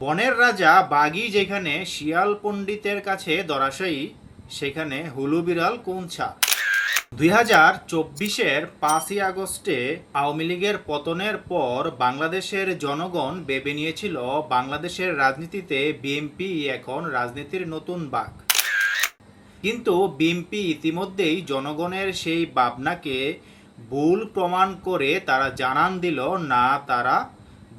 বনের রাজা বাগি যেখানে শিয়াল পণ্ডিতের কাছে দরাশায়ী, সেখানে হুলু বিড়াল কোনছা। দুই হাজার চব্বিশের পাঁচই আগস্টে আওয়ামী লীগের পতনের পর বাংলাদেশের জনগণ ভেবে নিয়েছিল বাংলাদেশের রাজনীতিতে বিএনপি এখন রাজনীতির নতুন বাঘ। কিন্তু বিএনপি ইতিমধ্যেই জনগণের সেই ভাবনাকে ভুল প্রমাণ করে তারা জানান দিল, না, তারা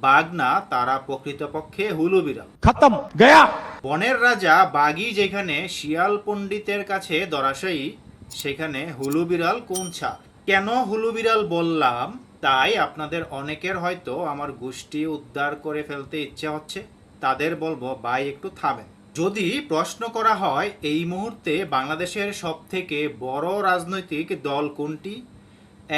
বাঘ না তারা প্রকৃতপক্ষে হুলুবিরাম খতম গয়া। বনের রাজা বাঘই যেখানে শিয়াল পণ্ডিতের কাছে দরাশায়ী সেখানে হুলু বিড়াল কোন ছাদ কেন হুলু বিড়াল বললাম? তাই আপনাদের অনেকের হয়তো আমার গোষ্ঠী উদ্ধার করে ফেলতে ইচ্ছে হচ্ছে। তাদের বলব ভাই একটু থামেন। যদি প্রশ্ন করা হয় এই মুহূর্তে বাংলাদেশের সবথেকে বড় রাজনৈতিক দল কোনটি?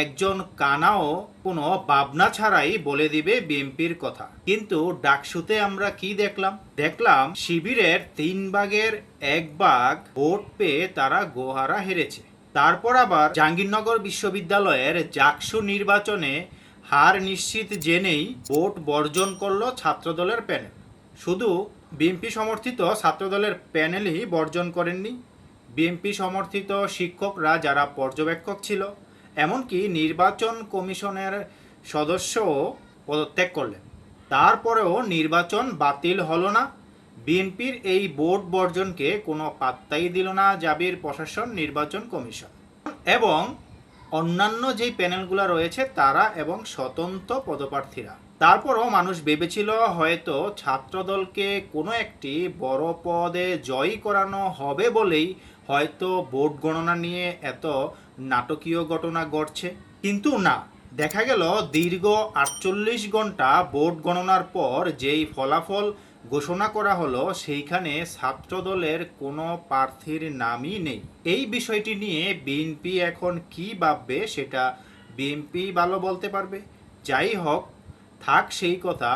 একজন কানাও কোনো ভাবনা ছাড়াই বলে দিবে বিএনপির কথা। কিন্তু ডাকসুতে আমরা কি দেখলাম? দেখলাম শিবিরের তিন ভাগের এক ভাগ ভোট পেয়ে তারা গোহারা হেরেছে। তারপর আবার জাহাঙ্গীরনগর বিশ্ববিদ্যালয়ের জাকসু নির্বাচনে হার নিশ্চিত জেনেই ভোট বর্জন করল ছাত্রদলের প্যানেল। শুধু বিএনপি সমর্থিত ছাত্রদলের প্যানেলই বর্জন করেননি। বিএনপি সমর্থিত শিক্ষকরা যারা পর্যবেক্ষক ছিল এমনকি নির্বাচন কমিশনের সদস্যও পদত্যাগ করলেন। তারপরেও নির্বাচন বাতিল হলো না। বিএনপির এই ভোট বর্জনকে কোনো পাত্তাই দিল না জাবির প্রশাসন নির্বাচন কমিশন। এবং অন্যান্য যেই প্যানেলগুলো রয়েছে তারা এবং স্বতন্ত্র পদপ্রার্থীরা। তারপরও মানুষ ভেবেছিল হয়তো ছাত্রদলকে কোনো একটি বড় পদে জয়ী করানো হবে বলেই হয়তো ভোট গণনা নিয়ে এত নাটকীয় ঘটনা ঘটছে। কিন্তু না, দেখা গেল দীর্ঘ আটচল্লিশ ঘণ্টা ভোট গণনার পর যেই ফলাফল ঘোষণা করা হলো, সেইখানে ছাত্রদলের কোনো প্রার্থীর নামই নেই। এই বিষয়টি নিয়ে বিএনপি এখন কি ভাববে সেটা বিএনপি ভালো বলতে পারবে? যাই হোক, থাক সেই কথা।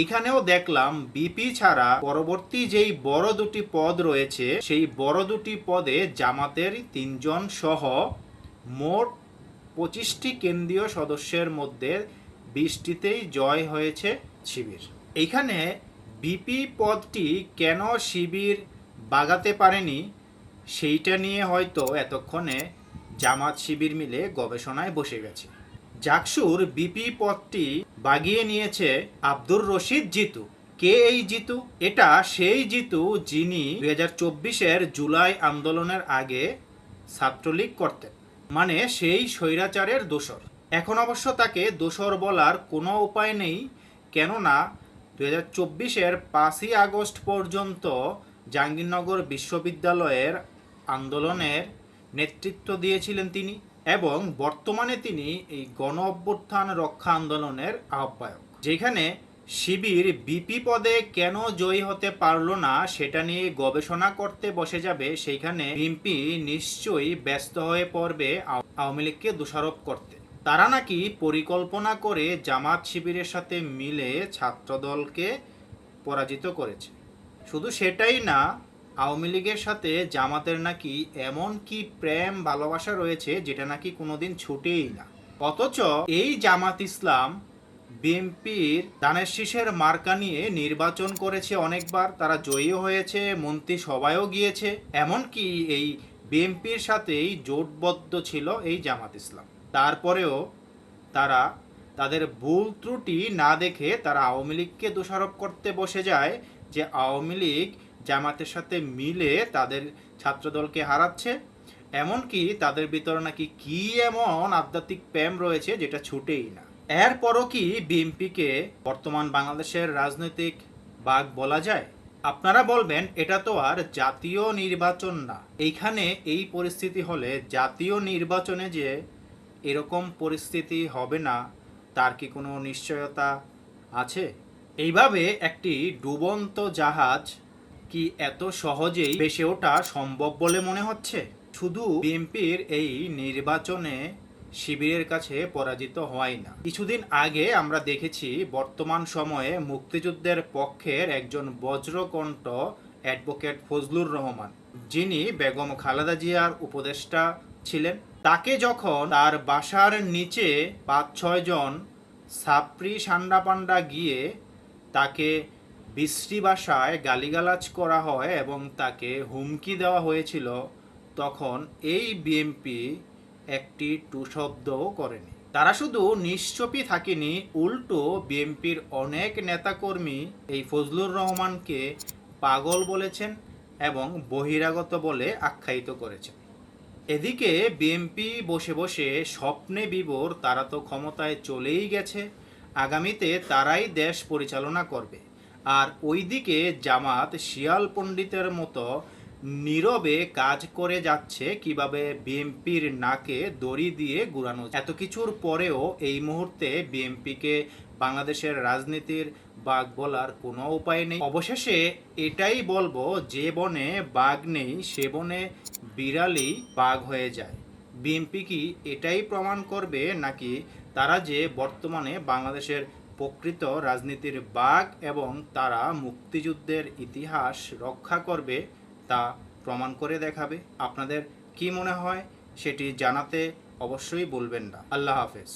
এইখানেও দেখলাম বিপি ছাড়া পরবর্তী যেই বড় দুটি পদ রয়েছে, সেই বড় দুটি পদে জামাতের তিনজন সহ মোট পঁচিশটি কেন্দ্রীয় সদস্যের মধ্যে বিশটিতেই জয় হয়েছে শিবির। এইখানে বিপি পদটি কেন শিবির বাগাতে পারেনি, সেইটা নিয়ে হয়তো এতক্ষণে জামাত শিবির মিলে গবেষণায় বসে গেছে। জাকসুর বিপি পদটি বাগিয়ে নিয়েছে আব্দুর রশিদ জিতু। কে এই জিতু? এটা সেই জিতু যিনি দুই হাজার জুলাই আন্দোলনের আগে ছাত্রলীগ করতেন। মানে সেই স্বৈরাচারের দোসর এখন অবশ্য তাকে দোসর বলার কোনো উপায় নেই, কেননা দু হাজার চব্বিশের পাঁচই আগস্ট পর্যন্ত জাহাঙ্গীরনগর বিশ্ববিদ্যালয়ের আন্দোলনের নেতৃত্ব দিয়েছিলেন তিনি এবং বর্তমানে তিনি এই গণ অভ্যুত্থান রক্ষা আন্দোলনের আহ্বায়ক। যেখানে শিবির বিপি পদে কেন জয়ী হতে পারল না সেটা নিয়ে গবেষণা করতে বসে যাবে সেইখানে বিএনপি নিশ্চয়ই ব্যস্ত হয়ে পড়বে আওয়ামী লীগকে দোষারোপ করতে। তারা নাকি পরিকল্পনা করে জামাত শিবিরের সাথে মিলে ছাত্রদলকে পরাজিত করেছে। শুধু সেটাই না, আওয়ামী লীগের সাথে জামাতের নাকি এমন কি প্রেম, ভালোবাসা রয়েছে যেটা নাকি কোনোদিন ছুটেই না। অথচ এই জামাত ইসলাম বিএনপির দানের শীষের মার্কা নিয়ে নির্বাচন করেছে অনেকবার, তারা জয়ী হয়েছে মন্ত্রী সভায়ও গিয়েছে। এমনকি এই বিএনপির সাথেই জোটবদ্ধ ছিল এই জামাত ইসলাম। তারপরেও তারা তাদের ভুল ত্রুটি না দেখে তারা আওয়ামী লীগকে দোষারোপ করতে বসে যায় যে আওয়ামী লীগ জামাতের সাথে মিলে তাদের ছাত্রদলকে হারাচ্ছে। এমনকি তাদের ভিতরে নাকি কি এমন আধ্যাত্মিক প্রেম রয়েছে যেটা ছুটেই না। এরপরও কি বিএনপিকে বর্তমান বাংলাদেশের রাজনৈতিক বাঘ বলা যায়? আপনারা বলবেন, এটা তো আর জাতীয় নির্বাচন না। এইখানে এই পরিস্থিতি হলে জাতীয় নির্বাচনে যে এরকম পরিস্থিতি হবে না, তার কি কোনো নিশ্চয়তা আছে? এইভাবে একটি ডুবন্ত জাহাজ কি এত সহজেই ভেসে ওঠা সম্ভব বলে মনে হচ্ছে? শুধু বিএনপির এই নির্বাচনে শিবিরের কাছে পরাজিত হয় না। কিছুদিন আগে আমরা দেখেছি বর্তমান সময়ে মুক্তিযুদ্ধের পক্ষের একজন বজ্রকণ্ঠ অ্যাডভোকেট ফজলুর রহমান। যিনি বেগম খালেদা জিয়ার উপদেষ্টা ছিলেন। তাকে যখন তার বাসার নিচে পাঁচ ছয় জন সাপ্রি সান্ডা পান্ডা গিয়ে তাকে বিশ্রী ভাষায় গালিগালাজ করা হয় এবং তাকে হুমকি দেওয়া হয়েছিল, তখন এই বিএমপি একটি টু শব্দও করেনি। তারা শুধু নিশ্চপই থাকেনি, উল্টো বিএমপির অনেক নেতাকর্মী এই ফজলুর রহমানকে পাগল বলেছেন এবং বহিরাগত বলে আখ্যায়িত করেছেন। এদিকে বিএমপি বসে বসে স্বপ্নে বিভোর, তারা তো ক্ষমতায় চলেই গেছে, আগামীতে তারাই দেশ পরিচালনা করবে। আর ওইদিকে জামাত শিয়াল পণ্ডিতের মতো নীরবে কাজ করে যাচ্ছে কীভাবে বিএমপির নাকে দড়ি দিয়ে ঘুরানো এত কিছুর পরেও এই মুহূর্তে বিএমপিকে বাংলাদেশের রাজনীতির বাঘ বলার কোনো উপায় নেই। অবশেষে এটাই বলব, যে বনে বাঘ নেই, সে বনে বিড়ালই বাঘ হয়ে যায়। বিএনপি কি এটাই প্রমাণ করবে, নাকি তারা যে বর্তমানে বাংলাদেশের প্রকৃত রাজনীতির বাঘ এবং তারা মুক্তিযুদ্ধের ইতিহাস রক্ষা করবে তা প্রমাণ করে দেখাবে। আপনাদের কি মনে হয় সেটি জানাতে অবশ্যই বলবেন না। আল্লাহ হাফেজ।